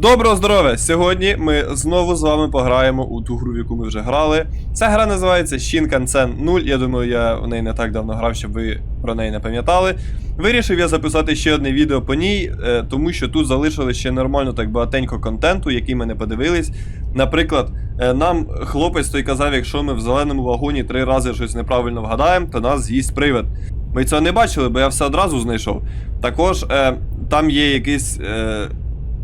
Доброго здоров'я! Сьогодні ми знову з вами пограємо у ту гру, в яку ми вже грали. Ця гра називається Shinkansen 0. Я думаю, я в неї не так давно грав, щоб ви про неї не пам'ятали. Вирішив я записати ще одне відео по ній, е, тому що тут залишили ще нормально так багатенько контенту, який ми не подивились. Наприклад, е, нам хлопець той казав, якщо ми в зеленому вагоні три рази щось неправильно вгадаємо, то нас з'їсть привид. Ми цього не бачили, бо я все одразу знайшов. Також е, там є якийсь.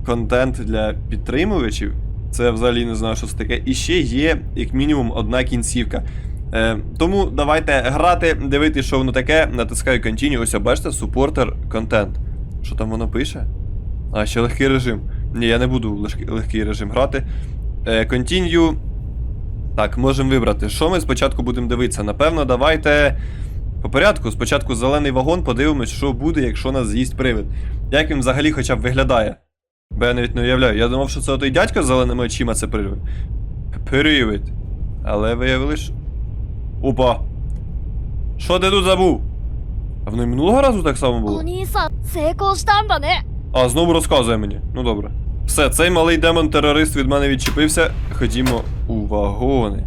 Контент для підтримувачів. Це взагалі не знаю, що це таке. І ще є, як мінімум, одна кінцівка. Е, тому давайте грати, дивитися, що воно таке. Натискаю Continue. Ось бачите, супортер контент. Що там воно пише? А, ще легкий режим. Ні, я не буду легкий, легкий режим грати. Е, continue. Так, можемо вибрати. Що ми спочатку будемо дивитися? Напевно, давайте. По порядку, спочатку зелений вагон, подивимось, що буде, якщо нас з'їсть привид. Як він взагалі хоча б виглядає. Бо я навіть не уявляю. Я думав, що це той дядько з зеленими очима це привид. Привид. Але виявили, що... Опа! Що ти тут забув? А воно і минулого разу так само було? А, знову розказує мені. Ну добре. Все, цей малий демон-терорист від мене відчепився. Ходімо у вагони.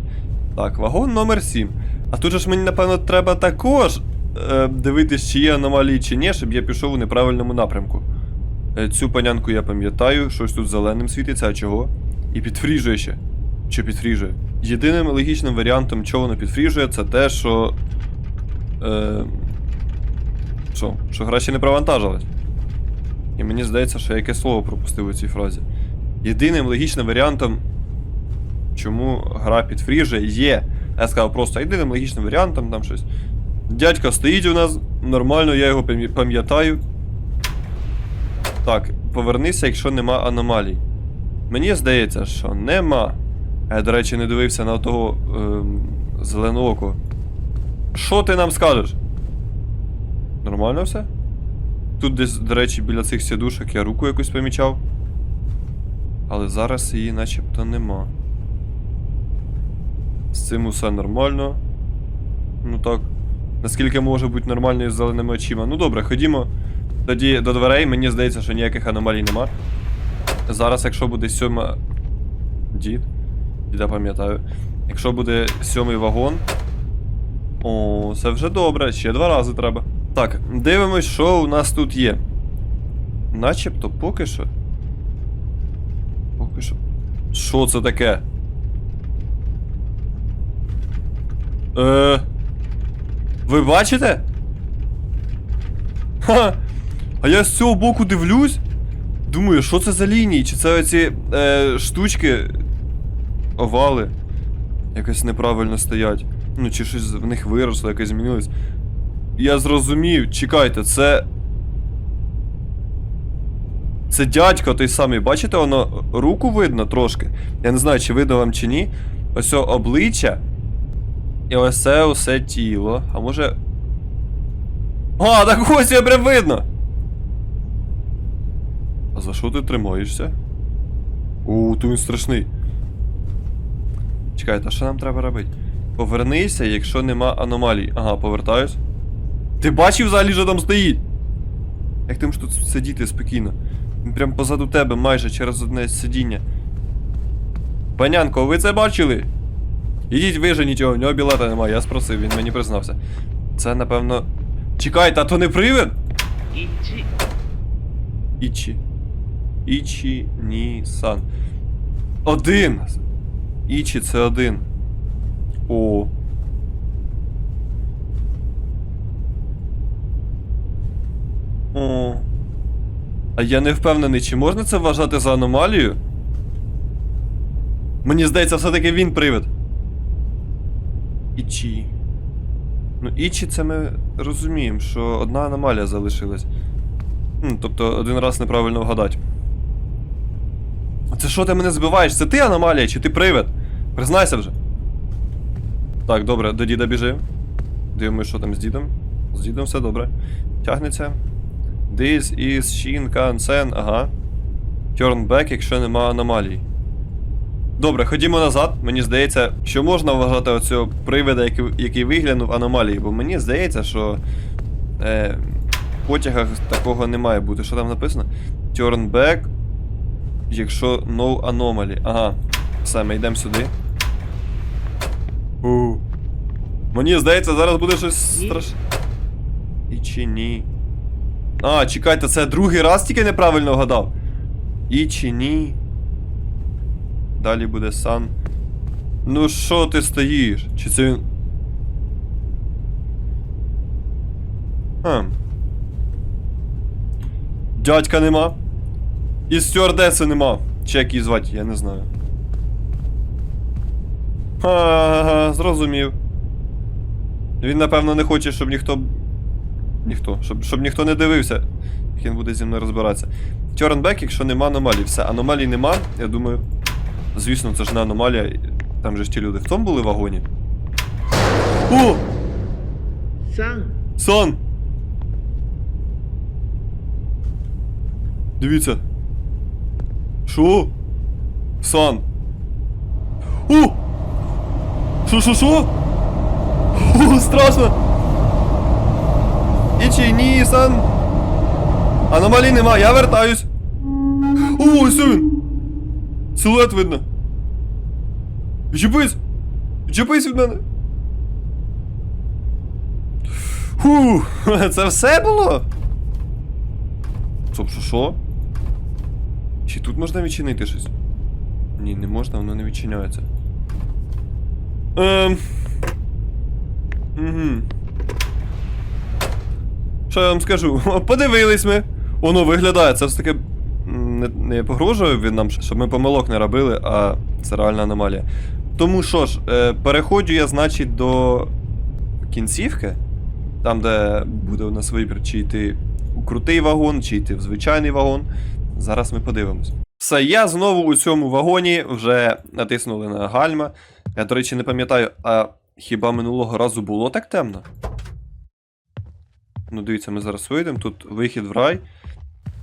Так, вагон номер 7. А тут же ж мені, напевно, треба також е, дивитись, чи є аномалії, чи ні, щоб я пішов у неправильному напрямку. Е, цю панянку я пам'ятаю, щось тут зеленим світиться, а чого? І підфріжує ще. Що підфріжує? Єдиним логічним варіантом, чого воно підфріжує, це те, що. Е, що? Що гра ще не провантажилась. І мені здається, що я яке слово пропустив у цій фразі. Єдиним логічним варіантом, чому гра підфріжує, є. Я сказав просто єдиним логічним варіантом, там щось. Дядько стоїть у нас, нормально, я його пам'ятаю. Так, повернися, якщо нема аномалій. Мені здається, що нема. Я, до речі, не дивився на того ем, зеленоокого. Що ти нам скажеш? Нормально все? Тут десь, до речі, біля цих сідушок я руку якусь помічав. Але зараз її начебто нема. З цим усе нормально. Ну так. Наскільки може бути нормально із зеленими очима. Ну добре, ходімо тоді до дверей. Мені здається, що ніяких аномалій нема. Зараз, якщо буде сьома. Дід. Діда пам'ятаю. Якщо буде сьомий вагон. О, це вже добре, ще два рази треба. Так, дивимось, що у нас тут є. Начебто поки що. Поки що. Що це таке? Е. Ви бачите? Ха! А я з цього боку дивлюсь. Думаю, що це за лінії? Чи це оці е, штучки. Овали. Якось неправильно стоять. Ну, чи щось в них виросло, якось змінилось. Я зрозумів, чекайте, це. Це дядько той самий, бачите, воно руку видно трошки. Я не знаю, чи видно вам чи ні. Ось обличчя. І ось це усе тіло. А може. А, так ось його прям видно! А за що ти тримаєшся? У, то він страшний. Чекайте, а що нам треба робити? Повернися, якщо нема аномалій. Ага, повертаюсь. Ти бачив взагалі, що там стоїть? Як ти можеш тут сидіти спокійно? Він прям позаду тебе майже через одне сидіння. Панянко, ви це бачили? Ідіть виженіть його, в нього білета немає, я спросив, він мені признався. Це, напевно. Чекайте, а то не привид? 1 Ічі. Ічі ні сан. Один! Ічі це один. О. О. А я не впевнений, чи можна це вважати за аномалію? Мені здається, все-таки він привид. Ічі. Ну, Ічі це ми розуміємо, що одна аномалія залишилась. Тобто один раз неправильно вгадати. Це що ти мене збиваєш? Це ти аномалія чи ти привид? Признайся вже. Так, добре, до діда біжи. Дивимось, що там з дідом. З дідом все добре. Тягнеться. This is Shinkansen, ага. Turn back, якщо нема аномалій. Добре, ходімо назад. Мені здається, що можна вважати оцього привида, який, який виглянув аномалії, бо мені здається, що. Е, в потягах такого не має бути. Що там написано? Turn back. Якщо no anomaly. Ага. Все, ми йдемо сюди. У. Мені здається, зараз буде щось страшне. І чи ні? А, чекайте, це другий раз тільки неправильно вгадав. І чи ні? Далі буде сан. Ну що ти стоїш? Чи це він. Хм. Дядька нема. І стюардеси нема. Чи як її звати, я не знаю. Ага, зрозумів. Він, напевно, не хоче, щоб ніхто. Ніхто. Щоб, щоб ніхто не дивився, як він буде зі мною розбиратися. Тьорнбек, якщо нема аномалій, все. Аномалій нема, я думаю. Звісно, це ж не аномалія. Там же ж ті люди в тому були вагоні. О! 3 Сон! Дивіться. Що? Сан. О! Що, що, що? О, страшно! І чи ні, Сан? Аномалій нема, я вертаюсь. О, ось він! Силует видно. Відчепись! Відчепись від мене! Фу, це все було? Стоп, що? Чи тут можна відчинити щось? Ні, не можна, воно не відчиняється. Ем. Угу. Що я вам скажу? Подивились ми. Воно виглядає, це все таки не, не погрожує він нам, щоб ми помилок не робили, а це реальна аномалія. Тому що ж, е, переходжу я, значить, до кінцівки. Там, де буде у нас вибір, чи йти у крутий вагон, чи йти в звичайний вагон. Зараз ми подивимось. Все, я знову у цьому вагоні вже натиснули на гальма. Я, до речі, не пам'ятаю, а хіба минулого разу було так темно? Ну, дивіться, ми зараз вийдемо. Тут вихід в рай.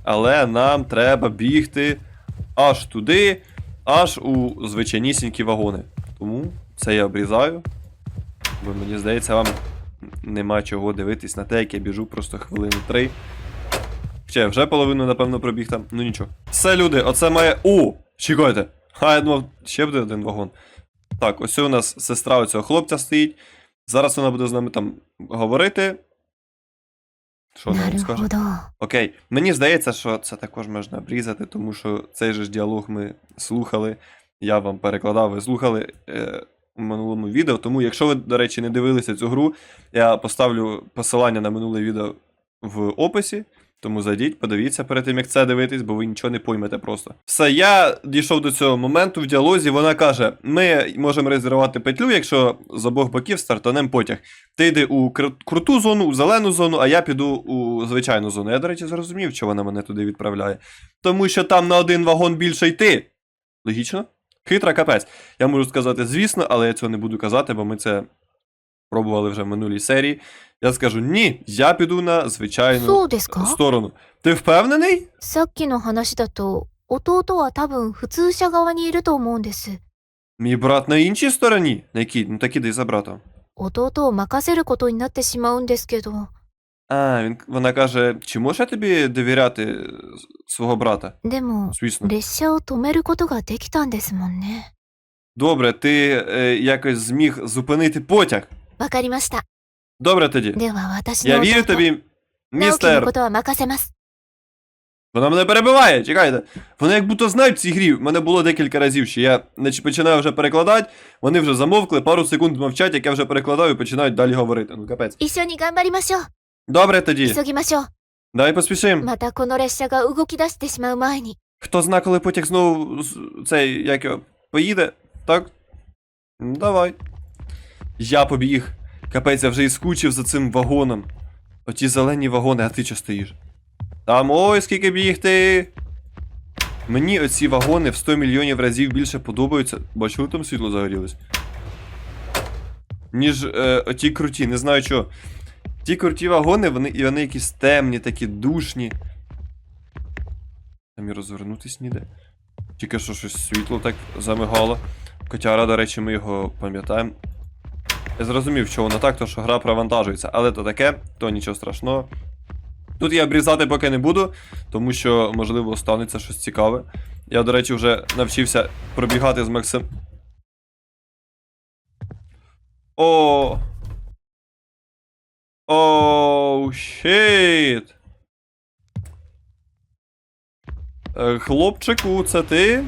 Але нам треба бігти аж туди, аж у звичайнісінькі вагони. Тому це я обрізаю. Бо мені здається, вам нема чого дивитись на те, як я біжу просто хвилини три. Ще, вже половину, напевно, пробіг там. Ну нічого. Все, люди, оце має. У! Чекайте. А, я думав, ще буде один вагон. Так, ось у нас сестра оцього хлопця стоїть. Зараз вона буде з нами там говорити. Що вона нам скаже? Окей, мені здається, що це також можна обрізати, тому що цей же ж діалог ми слухали. Я вам перекладав, ви слухали е, у минулому відео. Тому, якщо ви, до речі, не дивилися цю гру, я поставлю посилання на минуле відео в описі. Тому зайдіть, подивіться перед тим, як це дивитись, бо ви нічого не поймете просто. Все, я дійшов до цього моменту в діалозі. Вона каже: ми можемо резервувати петлю, якщо з обох боків стартанем потяг. Ти йди у кру- круту зону, у зелену зону, а я піду у звичайну зону. Я, до речі, зрозумів, що вона мене туди відправляє. Тому що там на один вагон більше йти. Логічно? Хитра капець. Я можу сказати, звісно, але я цього не буду казати, бо ми це пробували вже в минулій серії. Я скажу: ні, я піду на звичайну そうですか сторону. Ти впевнений? さっきの話だと、弟は多分普通車側にいると思うんです。 Мій брат на іншій стороні? На якій? Ну так іди за братом. 弟を任せることになってしまうんですけど、 А, він, вона каже: чи можу я тобі довіряти е, свого брата? でも、 Звісно. 列車を止めることができたんですもんね。 Добре, ти е, якось зміг зупинити потяг. わかりました。 Добре тоді. では私 Я の вірю 弟、 тобі, 直樹の містер. ことは任せます。 Вона мене перебиває, чекайте. Вони як будто знають в цій грі. У мене було декілька разів, що я нач- починаю вже перекладати, вони вже замовкли, пару секунд мовчать, як я вже перекладаю і починають далі говорити. Ну капець. 一緒に頑張りましょう。 Добре тоді. 急ぎましょう。 Давай поспішимо. またこの列車が動き出してしまう前に。 Хто зна, коли потяг знову з- цей, як його, поїде, так? Ну, давай. Я побіг. Капець, я вже і скучив за цим вагоном. Оті зелені вагони, а ти що стоїш? Там ой, скільки бігти. Мені оці вагони в 100 мільйонів разів більше подобаються. Бачили, там світло загорілось. Ніж е, оті круті, не знаю чого. Ті круті вагони, вони, і вони якісь темні, такі душні. Там і розвернутись ніде. Тільки що щось світло так замигало. Котяра, до речі, ми його пам'ятаємо. Я зрозумів, що воно так, то що гра провантажується, але то таке, то нічого страшного. Тут я обрізати поки не буду, тому що, можливо, станеться щось цікаве. Я, до речі, вже навчився пробігати з Максим. О. Оу, щит. Е, Хлопчику, це ти?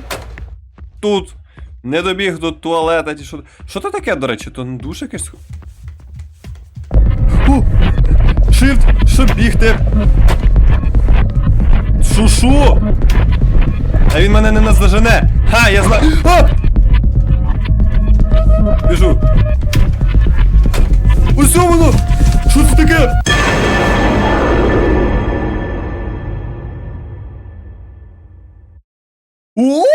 Тут. Не добіг до туалета. чи Що Що це таке, до речі? То не душ якесь. Shift, щоб бігти. Шо? А він мене не наздожене. Ха, я знаю. Біжу. Ось воно! Що це таке? О?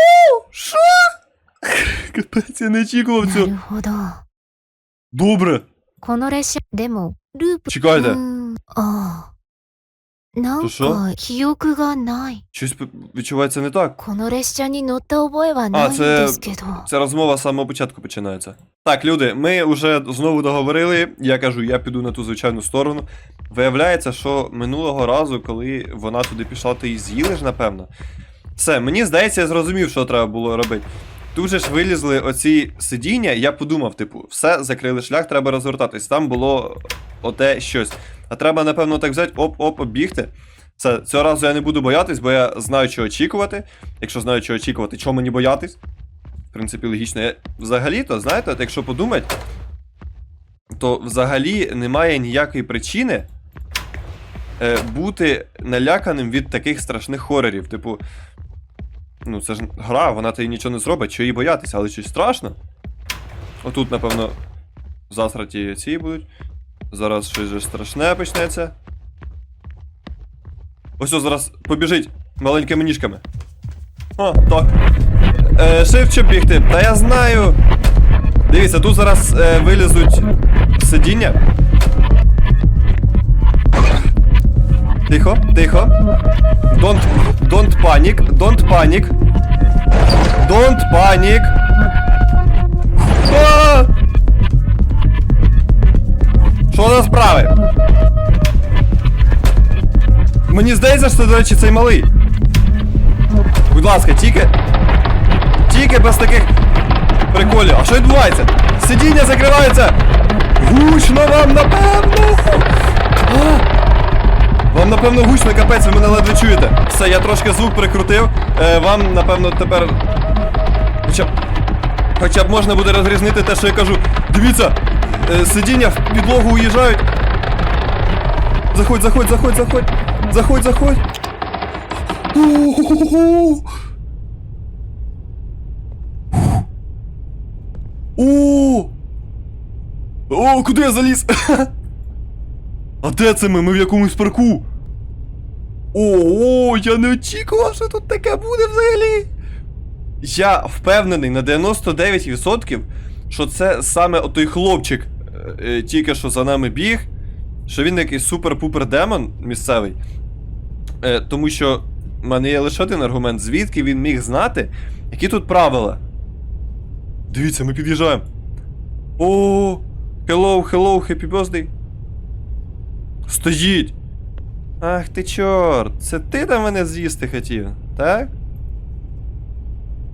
Капець, я не очікував な цього. るほど。 Добре. この列車、でも、ループ。 Чекайте. うーんああ。なんとしょか、記憶がない。 Щось п- відчувається не так. この列車に乗った覚えはないんце- ですけど。 Ця розмова з самого початку починається. Так, люди, ми вже знову договорили. Я кажу, я піду на ту звичайну сторону. Виявляється, що минулого разу, коли вона туди пішла, то її з'їли ж, напевно. Все, мені здається, я зрозумів, що треба було робити. Тут же ж вилізли оці сидіння, я подумав, типу, все, закрили шлях, треба розвертатись. Там було оте щось. А треба, напевно, так взяти, оп-оп, обігти. Все, цього разу я не буду боятись, бо я знаю, що очікувати. Якщо знаю, що очікувати, чого мені боятись? В принципі, логічно. Я... Взагалі-то, знаєте, от якщо подумати, то взагалі немає ніякої причини е, бути наляканим від таких страшних хорорів. Типу, ну це ж гра, вона тобі нічого не зробить, що їй боятися, але щось страшно. Отут, напевно, засраті ці будуть. Зараз щось же страшне почнеться. Ось ось зараз побіжить маленькими ніжками. О, так. Е, щоб бігти. Та я знаю. Дивіться, тут зараз е, вилізуть сидіння. Тихо, тихо. Don't, don't panic, don't panic. Don't panic. Що за справи? Мені здається, що до речі, цей малий. Будь ласка, тільки. Тільки без таких приколів. А що відбувається? Сидіння закривається! Гучно напевно, гучно капець, ви мене ледве чуєте. Все, я трошки звук прикрутив. Е, вам, напевно, тепер. Хоча б. Хоча б можна буде розрізнити те, що я кажу. Дивіться! Е, сидіння в підлогу уїжджають. Заходь, заходь, заходь, заходь. Заходь, заходь. О! О, куди я заліз? А де це ми? Ми в якомусь парку. О, я не очікував, що тут таке буде взагалі. Я впевнений на 99%, що це саме отой хлопчик, е, е, тільки що за нами біг, що він якийсь супер-пупер демон місцевий. Е, тому що в мене є лише один аргумент, звідки він міг знати, які тут правила. Дивіться, ми під'їжджаємо. О, hello, hello, happy birthday. Стоїть. Ах ти чорт, це ти там мене з'їсти хотів, так?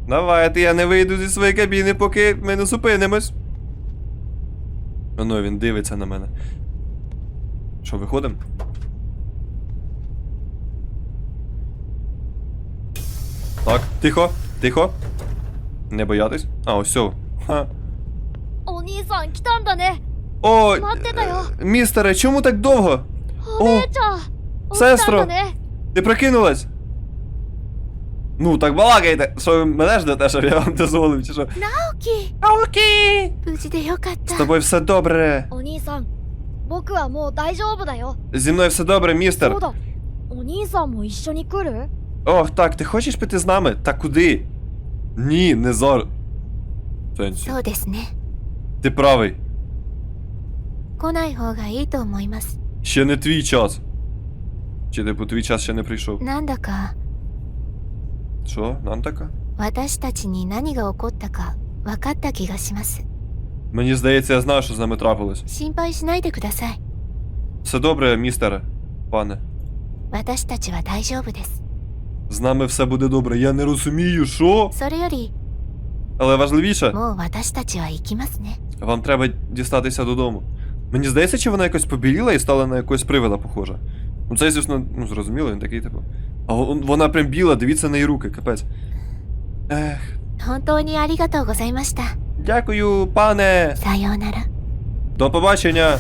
Давайте я не вийду зі своєї кабіни, поки ми не зупинимось. Оно він дивиться на мене. Що, виходимо? Так, тихо, тихо. Не боятись? А, ось. Ха. О, е, містере, чому так довго? О, Сестро! Ти прокинулась? Ну, так балакайте. Що ви мене ждете, щоб я вам дозволив, чи що? Наукі! Наукі! З тобою все добре. Оні-сан, Зі мною все добре, містер. Ох, так, ти хочеш піти з нами? Та куди? Ні, не зор. Сенсі. Ти правий. Ще не твій час. Чи типу твій час ще не прийшов? なんだか Що? Нам така? 私たちに何が起こったか分かった気がします Мені здається, я знаю, що з нами трапилось. 心配しないでください Все добре, містере, пане. 私たちは大丈夫です。 З нами все буде добре. Я не розумію, що? それより、 Але важливіше, もう私たちは行きますね。 вам треба дістатися додому. Мені здається, чи вона якось побіліла і стала на якогось привида похожа. Ну це, звісно, ну зрозуміло, він такий, типу. А вон- вона прям біла, дивіться на її руки, капець. Ех, 本当にありがとうございました。 дякую, пане! さようなら。 До побачення!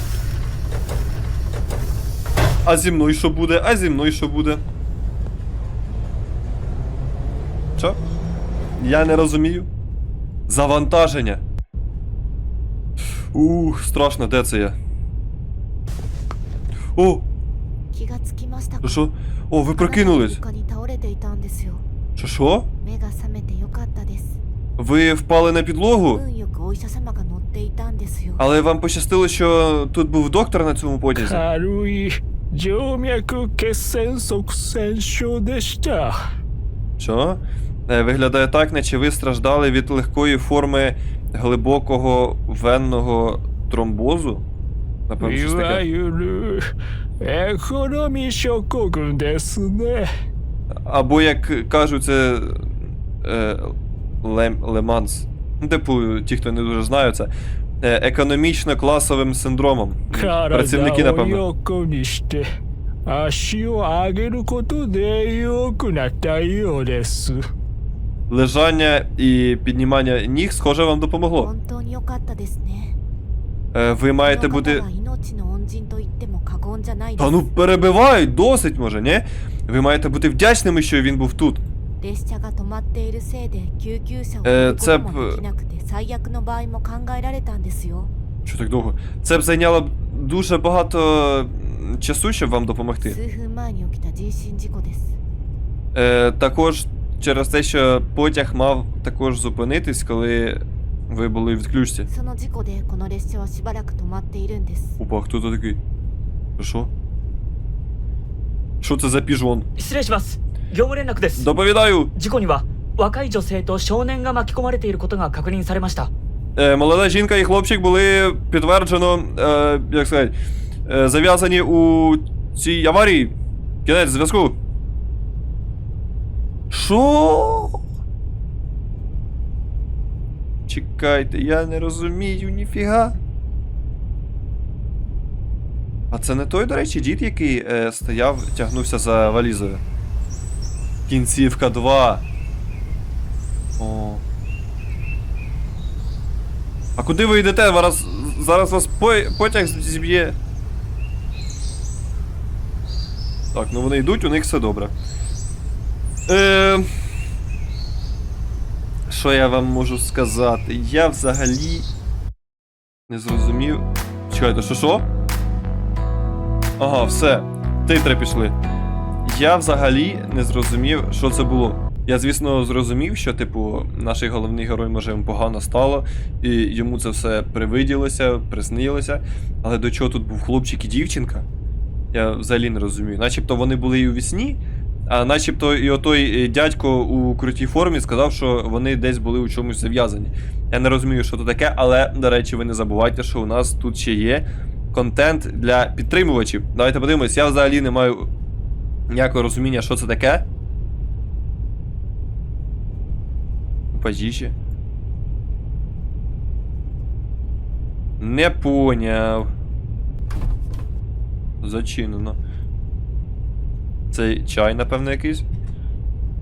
А зі мною що буде? А зі мною що буде? Що? Я не розумію. Завантаження. Ух, страшно, де це я? О, 気がつきましたか що? О, ви прокинулись. 床に倒れていたんですよ。 Що що? 目が覚めてよかったです。 Ви впали на підлогу? 運よくお医者様が乗っていたんですよ。 Але вам пощастило, що тут був доктор на цьому потязі. 軽い静脈血栓塞栓症でした。 Що? Е, Виглядає так, наче ви страждали від легкої форми глибокого венного тромбозу. Напевно, い щось わ таке. ゆるエコノミー諸国ですね。 Або, як кажуть, це е, лем, леманс. Ну, Типу, ті, хто не дуже знають, це е, економічно-класовим синдромом. 体 Працівники, を напевно. 横にして足を上げることで良くなったようです。 Лежання і піднімання ніг, схоже, вам допомогло. 本当に良かったですね。 Е, ви маєте бути. Та ну перебивають, досить може, ні? Ви маєте бути вдячними, що він був тут. Е, це б. Що так довго? Це б зайняло дуже багато часу, щоб вам допомогти. Е, також через те, що потяг мав також зупинитись, коли ви були в відключці. その事故でこの列車はしばらく止まっているんです。 Опа, хто то такий? Що? Що це за піжон? 失礼します業務連絡です Доповідаю! 事故には若い女性と少年が巻き込まれていることが確認されました Е, молода жінка і хлопчик були підтверджено, е, як сказати, е, зав'язані у цій аварії. Кінець зв'язку. Що? Чекайте, я не розумію ніфіга. А це не той, до речі, дід, який е, стояв, тягнувся за валізою. Кінцівка 2. О. А куди ви йдете? Зараз, зараз вас по, потяг зіб'є. Так, ну вони йдуть, у них все добре. Е... Що я вам можу сказати? Я взагалі не зрозумів. Чекайте, що що? Ага, все. Титри пішли. Я взагалі не зрозумів, що це було. Я, звісно, зрозумів, що, типу, наш головний герой, може, йому погано стало, і йому це все привиділося, приснилося. Але до чого тут був хлопчик і дівчинка? Я взагалі не розумію. Начебто вони були і у вісні, а начебто і отой е, дядько у крутій формі сказав, що вони десь були у чомусь зав'язані. Я не розумію, що це таке, але, до речі, ви не забувайте, що у нас тут ще є контент для підтримувачів. Давайте подивимось, я взагалі не маю ніякого розуміння, що це таке. Пажіші. Не поняв. Зачинено. Це чай, напевно, якийсь.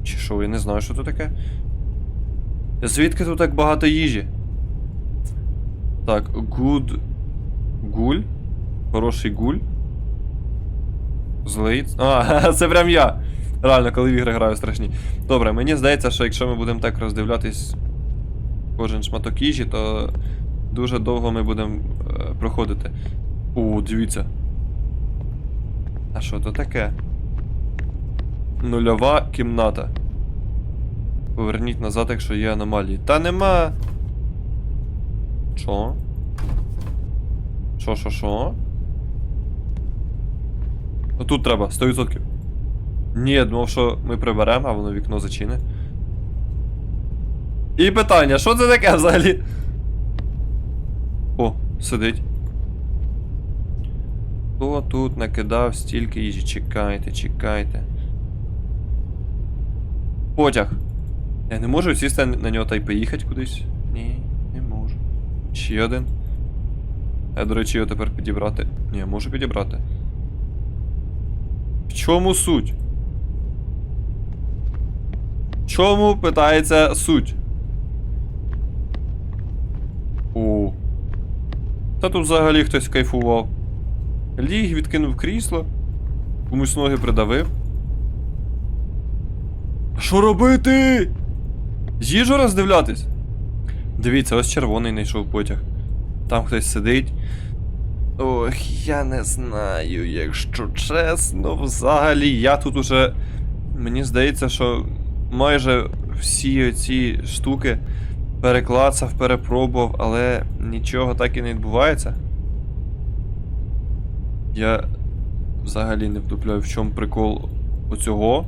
Чи що, я не знаю, що це таке. Звідки тут так багато їжі? Так, good. Гуль. Хороший гуль. Злий. А, це прям я. Реально, коли в ігри граю страшні. Добре, мені здається, що якщо ми будемо так роздивлятись кожен шматок їжі, то дуже довго ми будемо е, проходити. О, дивіться. А що то таке? Нульова кімната. Поверніть назад, якщо є аномалії. Та нема. Що? Що, що, що? Ну тут треба, 100%. Ні, думав, що ми приберемо, а воно вікно зачине. І питання, що це таке взагалі? О, сидить. Хто тут накидав стільки їжі? Чекайте, чекайте. Потяг. Я не можу сісти на нього та й поїхати кудись? Ні, не можу. Ще один. Я, до речі, його тепер підібрати. Ні, можу підібрати. В чому суть? В чому питається суть? О. Та тут взагалі хтось кайфував. Ліг відкинув крісло, комусь ноги придавив. Що робити? Їжу роздивлятись? Дивіться, ось червоний знайшов потяг. Там хтось сидить. Ох, я не знаю, якщо чесно, взагалі, я тут уже. Мені здається, що майже всі ці штуки переклацав, перепробував, але нічого так і не відбувається. Я взагалі не вдупляю, в чому прикол оцього.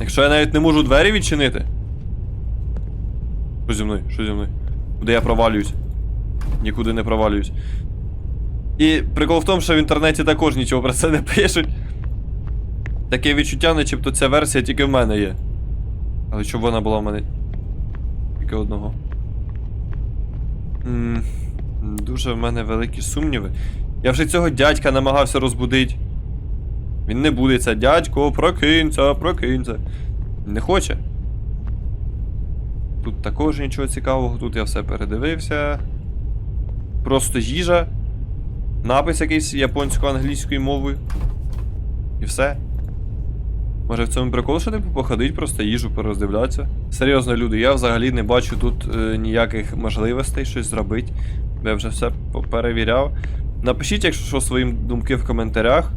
Якщо я навіть не можу двері відчинити. Що зі мною? Що зі мною? Куди я провалююсь? Нікуди не провалююсь. І прикол в тому, що в інтернеті також нічого про це не пишуть. Таке відчуття, начебто ця версія тільки в мене є. Але щоб вона була в мене. Тільки одного. М, Дуже в мене великі сумніви. Я вже цього дядька намагався розбудити. Він не будеться. Дядько, прокинься, прокинься. Не хоче. Тут також нічого цікавого, тут я все передивився. Просто їжа. Напис якийсь японсько-англійською мовою. І все. Може в цьому прикол, що типу походить, просто їжу пороздивлятися. Серйозно, люди, я взагалі не бачу тут е, ніяких можливостей щось зробити. Я вже все перевіряв. Напишіть, якщо що, свої думки в коментарях.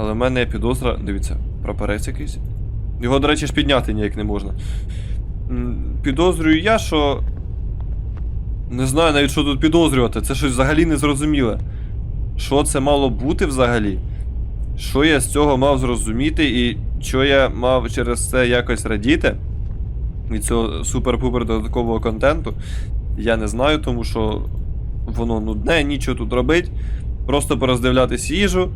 Але в мене є підозра. Дивіться, прапорець якийсь. Його, до речі, ж підняти ніяк не можна. Підозрюю я, що. Не знаю навіть, що тут підозрювати. Це щось взагалі незрозуміле. Що це мало бути взагалі? Що я з цього мав зрозуміти і що я мав через це якось радіти? Від цього супер-пупер додаткового контенту. Я не знаю, тому що воно нудне, нічого тут робить. Просто пороздивлятись їжу.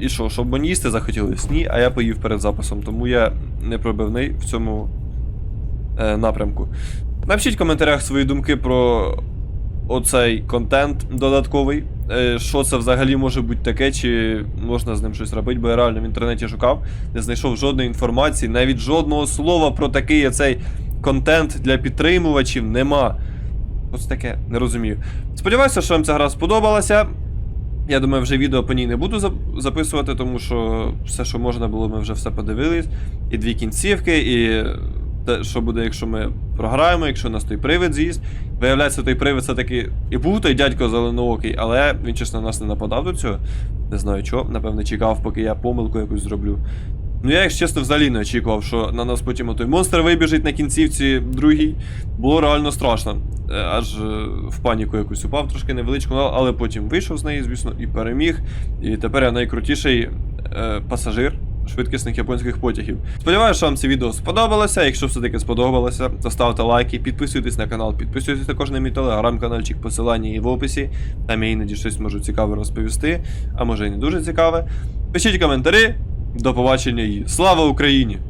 І що, щоб мені їсти захотілось? Ні, а я поїв перед записом, тому я не пробивний в цьому е, напрямку. Напишіть в коментарях свої думки про оцей контент додатковий. Е, що це взагалі може бути таке, чи можна з ним щось робити, бо я реально в інтернеті шукав, не знайшов жодної інформації, навіть жодного слова про такий оцей контент для підтримувачів нема. Ось таке, не розумію. Сподіваюся, що вам ця гра сподобалася. Я думаю, вже відео по ній не буду записувати, тому що все, що можна було, ми вже все подивились. І дві кінцівки, і те, що буде, якщо ми програємо, якщо нас той привид з'їсть. Виявляється, той привид це таки і був той дядько зеленоокий, але він чесно на нас не нападав до цього. Не знаю чого, напевно, чекав, поки я помилку якусь зроблю. Ну я, якщо чесно, взагалі не очікував, що на нас потім той монстр вибіжить на кінцівці другій. Було реально страшно. Е, Аж е, в паніку якусь упав, трошки невеличку, але потім вийшов з неї, звісно, і переміг. І тепер я найкрутіший е, пасажир швидкісних японських потягів. Сподіваюся, що вам це відео сподобалося. Якщо все-таки сподобалося, то ставте лайки, підписуйтесь на канал, підписуйтесь також на мій телеграм-канальчик, посилання є в описі. Там я іноді щось можу цікаве розповісти, а може і не дуже цікаве. Пишіть коментарі. До побачення і слава Україні!